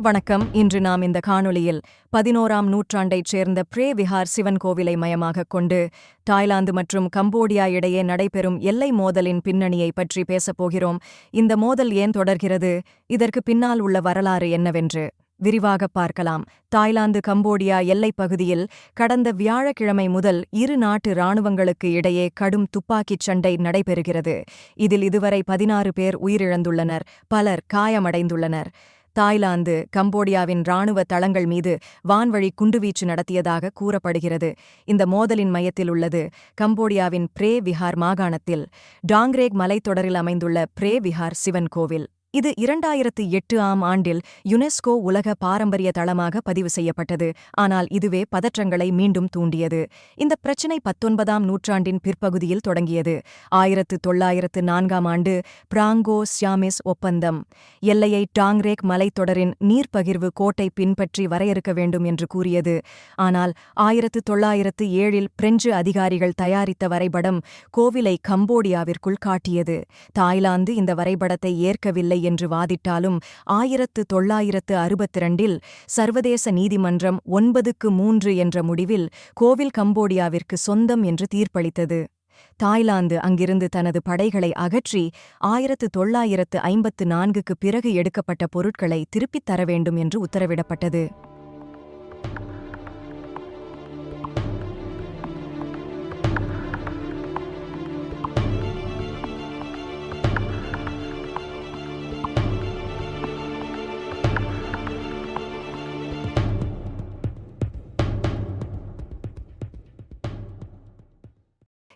வணக்கம். இன்று நாம் இந்த காணொளியில் பதினோராம் நூற்றாண்டைச் சேர்ந்த பிரே விஹார் சிவன் கோவிலை மையமாகக் கொண்டு தாய்லாந்து மற்றும் கம்போடியா இடையே நடைபெறும் எல்லை மோதலின் பின்னணியை பற்றி பேசப் போகிறோம். இந்த மோதல் ஏன் தொடர்கிறது? இதற்கு பின்னால் உள்ள வரலாறு என்னவென்று விரிவாகப் பார்க்கலாம். தாய்லாந்து கம்போடியா எல்லைப் பகுதியில் கடந்த வியாழக்கிழமை முதல் இரு நாட்டு இராணுவங்களுக்கு இடையே கடும் துப்பாக்கிச் சண்டை நடைபெறுகிறது. இதில் இதுவரை பதினாறு பேர் உயிரிழந்துள்ளனர். பலர் காயமடைந்துள்ளனர். தாய்லாந்து கம்போடியாவின் ராணுவ தளங்கள் மீது வான்வழி குண்டுவீச்சு நடத்தியதாக கூறப்படுகிறது. இந்த மோதலின் மையத்தில் உள்ளது கம்போடியாவின் பிரே விஹார் மாகாணத்தில். டாங்ரேக் மலைத்தொடரில் அமைந்துள்ள பிரே விஹார் சிவன் கோவில். இது இரண்டாயிரத்து எட்டு ஆம் ஆண்டில் யுனெஸ்கோ உலக பாரம்பரிய தளமாக பதிவு செய்யப்பட்டது. ஆனால் இதுவே பதற்றங்களை மீண்டும் தூண்டியது. இந்த பிரச்சினை பத்தொன்பதாம் நூற்றாண்டின் பிற்பகுதியில் தொடங்கியது. ஆயிரத்து தொள்ளாயிரத்து நான்காம் ஆண்டு பிராங்கோ சியாமிஸ் ஒப்பந்தம். எல்லையை டாங்ரேக் மலைத்தொடரின் நீர்ப்பகிர்வு கோட்டை பின்பற்றி வரையறுக்க வேண்டும் என்று கூறியது. ஆனால் ஆயிரத்து தொள்ளாயிரத்து ஏழில் பிரெஞ்சு அதிகாரிகள் தயாரித்த வரைபடம் கோவிலை கம்போடியாவிற்குள் காட்டியது. தாய்லாந்து இந்த வரைபடத்தை ஏற்கவில்லை என்று வாதிட்டாலும் ஆயிரத்து தொள்ளாயிரத்து அறுபத்திரண்டில் சர்வதேச நீதிமன்றம் ஒன்பதுக்கு மூன்று என்ற முடிவில் கோவில் கம்போடியாவிற்கு சொந்தம் என்று தீர்ப்பளித்தது. தாய்லாந்து அங்கிருந்து தனது படைகளை அகற்றி ஆயிரத்து தொள்ளாயிரத்து ஐம்பத்து நான்குக்கு பிறகு எடுக்கப்பட்ட பொருட்களை திருப்பித் தர வேண்டும் என்று உத்தரவிடப்பட்டது.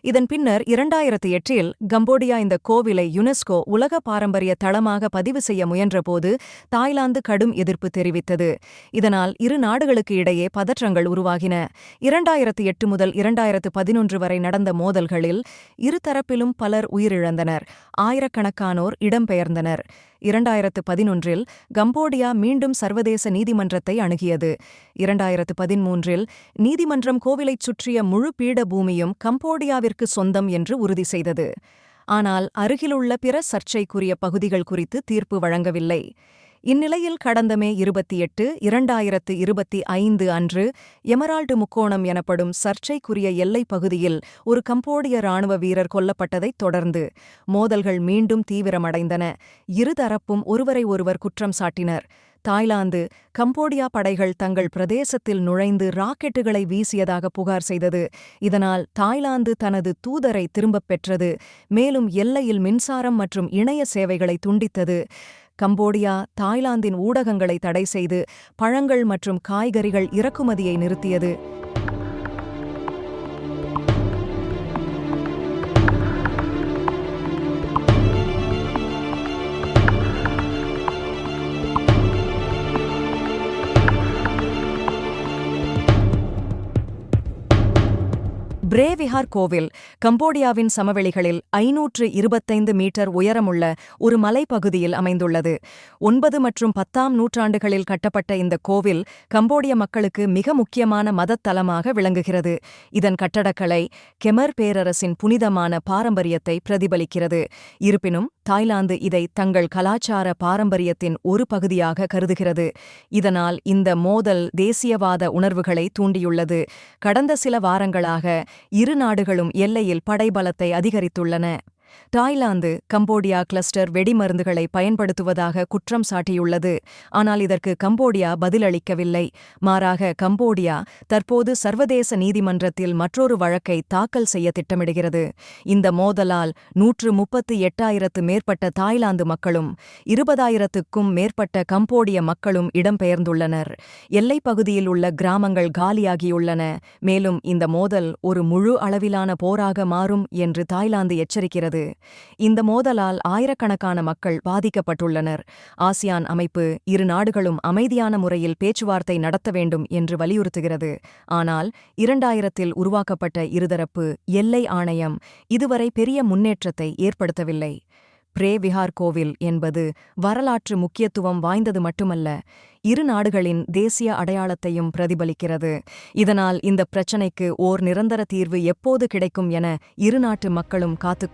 இதன் பின்னர் இரண்டாயிரத்து எட்டில் கம்போடியா இந்த கோவிலை யுனெஸ்கோ உலக பாரம்பரிய தளமாக பதிவு செய்ய முயன்றபோது தாய்லாந்து கடும் எதிர்ப்பு தெரிவித்தது. இதனால் இரு நாடுகளுக்கு இடையே பதற்றங்கள் உருவாகின. இரண்டாயிரத்து எட்டு முதல் இரண்டாயிரத்து பதினொன்று வரை நடந்த மோதல்களில் இருதரப்பிலும் பலர் உயிரிழந்தனர். ஆயிரக்கணக்கானோர் இடம்பெயர்ந்தனர். இரண்டாயிரத்து பதினொன்றில் கம்போடியா மீண்டும் சர்வதேச நீதிமன்றத்தை அணுகியது. இரண்டாயிரத்து பதிமூன்றில் நீதிமன்றம் கோவிலைச் சுற்றிய முழு பீடபூமியும் கம்போடியாவிற்கு சொந்தம் என்று உறுதி செய்தது. ஆனால் அருகிலுள்ள பிற சர்ச்சைக்குரிய பகுதிகள் குறித்து தீர்ப்பு வழங்கவில்லை. இந்நிலையில் கடந்த மே இருபத்தி எட்டு இரண்டாயிரத்து இருபத்தி ஐந்து அன்று எமரால்டு முக்கோணம் எனப்படும் சர்ச்சைக்குரிய எல்லைப் பகுதியில் ஒரு கம்போடிய ராணுவ வீரர் கொல்லப்பட்டதைத் தொடர்ந்து மோதல்கள் மீண்டும் தீவிரமடைந்தன. இருதரப்பும் ஒருவரை ஒருவர் குற்றம் சாட்டினர். தாய்லாந்து கம்போடியா படைகள் தங்கள் பிரதேசத்தில் நுழைந்து ராக்கெட்டுகளை வீசியதாக புகார் செய்தது. இதனால் தாய்லாந்து தனது தூதரை திரும்பப் பெற்றது. மேலும் எல்லையில் மின்சாரம் மற்றும் இணைய சேவைகளை துண்டித்தது. கம்போடியா தாய்லாந்தின் ஊடகங்களை தடை செய்து பழங்கள் மற்றும் காய்கறிகள் இறக்குமதியை நிறுத்தியது. பிரேவிஹார் கோவில் கம்போடியாவின் சமவெளிகளில் ஐநூற்று இருபத்தைந்து மீட்டர் உயரமுள்ள ஒரு மலைப்பகுதியில் அமைந்துள்ளது. ஒன்பது மற்றும் பத்தாம் நூற்றாண்டுகளில் கட்டப்பட்ட இந்த கோவில் கம்போடிய மக்களுக்கு மிக முக்கியமான மதத்தலமாக விளங்குகிறது. இதன் கட்டடக்கலை கெமர் பேரரசின் புனிதமான பாரம்பரியத்தை பிரதிபலிக்கிறது. இருப்பினும் தாய்லாந்து இதை தங்கள் கலாச்சார பாரம்பரியத்தின் ஒரு பகுதியாக கருதுகிறது. இதனால் இந்த மோதல் தேசியவாத உணர்வுகளை தூண்டியுள்ளது. கடந்த சில வாரங்களாக இரு நாடுகளும் எல்லையில் படைபலத்தை அதிகரித்துள்ளன. தாய்லாந்து கம்போடியா கிளஸ்டர் வெடிமருந்துகளை பயன்படுத்துவதாக குற்றம் சாட்டியுள்ளது. ஆனால் இதற்கு கம்போடியா பதிலளிக்கவில்லை. மாறாக கம்போடியா தற்போது சர்வதேச நீதிமன்றத்தில் மற்றொரு வழக்கை தாக்கல் செய்ய திட்டமிடுகிறது. இந்த மோதலால் நூற்று முப்பத்து எட்டாயிரத்து மேற்பட்ட தாய்லாந்து மக்களும் இருபதாயிரத்துக்கும் மேற்பட்ட கம்போடிய மக்களும் இடம்பெயர்ந்துள்ளனர். எல்லைப் பகுதியில் உள்ள கிராமங்கள் காலியாகியுள்ளன. மேலும் இந்த மோதல் ஒரு முழு அளவிலான போராக மாறும் என்று தாய்லாந்து எச்சரிக்கிறது. இந்த மோதலால் ஆயிரக்கணக்கான மக்கள் பாதிக்கப்பட்டுள்ளனர். ஆசியான் அமைப்பு இரு நாடுகளும் அமைதியான முறையில் பேச்சுவார்த்தை நடத்த வேண்டும் என்று வலியுறுத்துகிறது. ஆனால் இரண்டாயிரத்தில் உருவாக்கப்பட்ட இருதரப்பு எல்லை ஆணையம் இதுவரை பெரிய முன்னேற்றத்தை ஏற்படுத்தவில்லை. பிரே விஹார் கோவில் என்பது வரலாற்று முக்கியத்துவம் வாய்ந்தது மட்டுமல்ல இரு நாடுகளின் தேசிய அடையாளத்தையும் பிரதிபலிக்கிறது. இதனால் இந்த பிரச்சினைக்கு ஓர் நிரந்தர தீர்வு எப்போது கிடைக்கும் என இரு நாட்டு மக்களும் காத்துக்